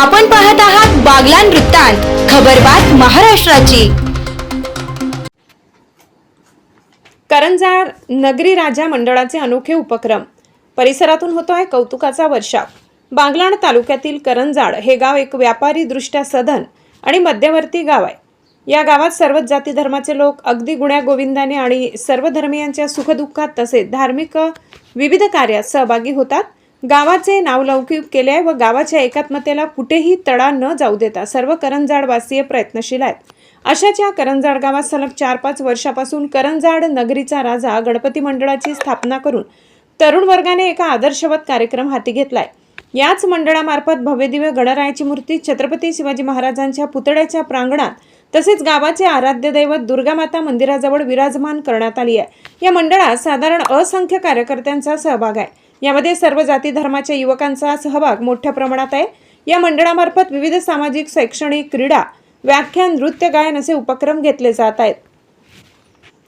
आपण पाहत आहात बागलान वृत्तांत खबरबात महाराष्ट्राची. करंजार नगरी राजा मंडळाचे अनोखे उपक्रम. परिसरातून होतो आहे कौतुकाचा वर्षाव. बागलाण तालुक्यातील करंजाड हे गाव एक व्यापारी दृष्ट्या सधन आणि मध्यवर्ती गाव आहे. या गावात सर्वच जाती धर्माचे लोक अगदी गुण्या गोविंदाने आणि सर्व धर्मियांच्या सुखदुःखात तसेच धार्मिक विविध कार्यात सहभागी होतात. गावाचे नावलौकिक केले आहे व गावाच्या एकात्मतेला कुठेही तडा न जाऊ देता सर्व करंजाडवासीय प्रयत्नशील आहेत. अशाच या करंजाड गावात सलग चार पाच वर्षापासून करंजाड नगरीचा राजा गणपती मंडळाची स्थापना करून तरुण वर्गाने एका आदर्शवत कार्यक्रम हाती घेतलाय. याच मंडळामार्फत भव्यदिव्य गणरायाची मूर्ती छत्रपती शिवाजी महाराजांच्या पुतळ्याच्या प्रांगणात तसेच गावाचे आराध्य दैवत दुर्गामाता मंदिराजवळ विराजमान करण्यात आली आहे. या मंडळात साधारण असंख्य कार्यकर्त्यांचा सहभाग आहे. यामध्ये सर्व जाती धर्माच्या युवकांचा सहभाग मोठ्या प्रमाणात आहे. या मंडळामार्फत विविध सामाजिक शैक्षणिक क्रीडा व्याख्यान नृत्य गायन असे उपक्रम घेतले जात आहेत.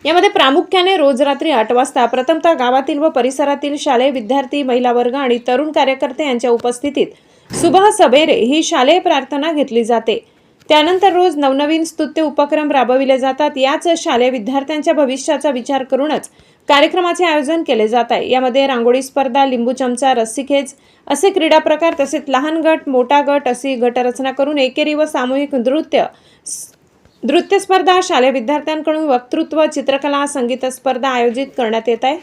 यामध्ये प्रामुख्याने रोज रात्री आठ वाजता प्रथमतः गावातील व परिसरातील शालेय विद्यार्थी महिला वर्ग आणि तरुण कार्यकर्ते यांच्या उपस्थितीत सुबह सबेरे ही शालेय प्रार्थना घेतली जाते. त्यानंतर रोज नवनवीन स्तुत्य उपक्रम राबविले जातात. याच शालेय विद्यार्थ्यांच्या भविष्याचा विचार करूनच कार्यक्रमाचे आयोजन केले जात आहे. यामध्ये रांगोळी स्पर्धा लिंबू चमचा रस्सीखेच असे क्रीडा प्रकार तसेच लहान गट मोठा गट अशी गटरचना करून एकेरी व सामूहिक नृत्य नृत्य स्पर्धा शालेय विद्यार्थ्यांकडून वक्तृत्व चित्रकला संगीत स्पर्धा आयोजित करण्यात येत आहे.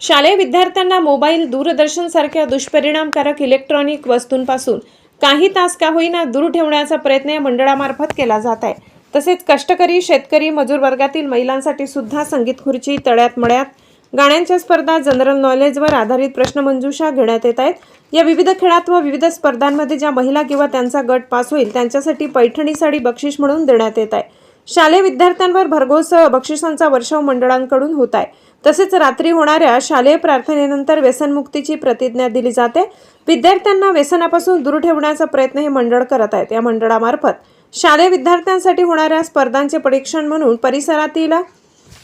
शालेय विद्यार्थ्यांना मोबाईल दूरदर्शन सारख्या दुष्परिणामकारक इलेक्ट्रॉनिक वस्तूंपासून काही तास का होईना दूर ठेवण्याचा प्रयत्न या मंडळामार्फत केला जात आहे. तसेच कष्टकरी शेतकरी मजूर वर्गातील महिलांसाठी सुद्धा संगीत खुर्ची तळ्यात मळ्यात गाण्यांच्या स्पर्धा जनरल नॉलेजवर आधारित प्रश्नमंजुषा घेण्यात येत आहेत. या विविध खेळात व विविध स्पर्धांमध्ये ज्या महिला किंवा त्यांचा गट पास होईल त्यांच्यासाठी पैठणी साडी बक्षीस म्हणून देण्यात येत आहे. शालेय विद्यार्थ्यांवर भरघोस बक्षिसांचा वर्षाव मंडळांकडून होत आहे. तसेच रात्री होणाऱ्या शालेय प्रार्थनेनंतर व्यसनमुक्तीची प्रतिज्ञा दिली जाते. विद्यार्थ्यांना व्यसनापासून दूर ठेवण्याचा प्रयत्न हे मंडळ करत आहेत. या मंडळामार्फत शालेय विद्यार्थ्यांसाठी होणाऱ्या स्पर्धांचे परीक्षण म्हणून परिसरातील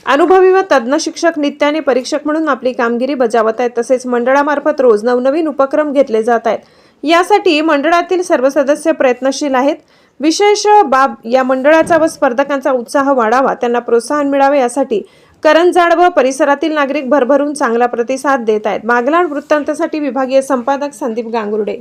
अनुभवी व तज्ज्ञ शिक्षक नित्याने परीक्षक म्हणून आपली कामगिरी बजावत आहेत. तसेच मंडळामार्फत रोज नवनवीन उपक्रम घेतले जात आहेत. यासाठी मंडळातील सर्व सदस्य प्रयत्नशील आहेत. विशेष बाब या मंडळाचा व स्पर्धकांचा उत्साह वाढावा त्यांना प्रोत्साहन मिळावे यासाठी करंजाड व परिसरातील नागरिक भरभरून चांगला प्रतिसाद देत आहेत. मागलाड वृत्तांतासाठी विभागीय संपादक संदीप गांगुर्डे.